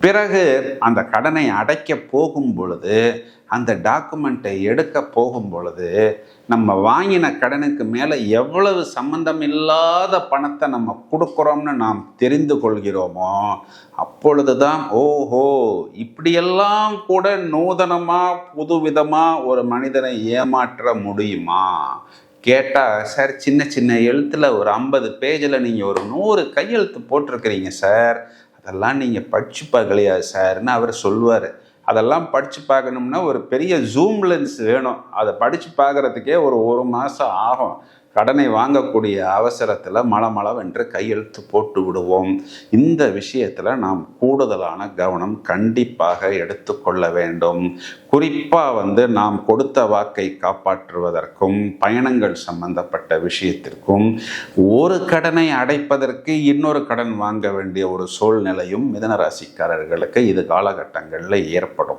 பிறகு அந்த கடனை அடைக்க போகும் பொழுது அந்த டாக்குமெண்ட்டை எடுக்க போகும் பொழுது நம்ம வாங்கின கடனுக்கு மேலே எவ்வளவு சம்பந்தம் இல்லாத பணத்தை நம்ம கொடுக்குறோம்னு நாம் தெரிந்து கொள்கிறோமோ அப்பொழுது தான் ஓஹோ இப்படியெல்லாம் கூட நூதனமாக புதுவிதமாக ஒரு மனிதனை ஏமாற்ற முடியுமா? கேட்டால் சார் சின்ன சின்ன எழுத்தில் ஒரு ஐம்பது பேஜில் நீங்கள் ஒரு நூறு கையெழுத்து போட்டிருக்கிறீங்க சார். அதெல்லாம் நீங்கள் படித்து பார்க்கலையா சார்னு அவர் சொல்லுவார். அதெல்லாம் படித்து பார்க்கணும்னா ஒரு பெரிய ஜூம் லென்ஸ் வேணும். அதை படித்து பார்க்குறதுக்கே ஒரு ஒரு மாதம் ஆகும். கடனை வாங்கக்கூடிய அவசரத்தில் மளமளவென்று கையெழுத்து போட்டு விடுவோம். இந்த விஷயத்தில் நாம் கூடுதலான கவனம் கண்டிப்பாக எடுத்துக்கொள்ள வேண்டும். குறிப்பாக வந்து நாம் கொடுத்த வாக்கை காப்பாற்றுவதற்கும் பயணங்கள் சம்பந்தப்பட்ட விஷயத்திற்கும் ஒரு கடனை அடைப்பதற்கு இன்னொரு கடன் வாங்க வேண்டிய ஒரு சூழ்நிலையும் மிதனராசிக்காரர்களுக்கு இது காலகட்டங்களில் ஏற்படும்.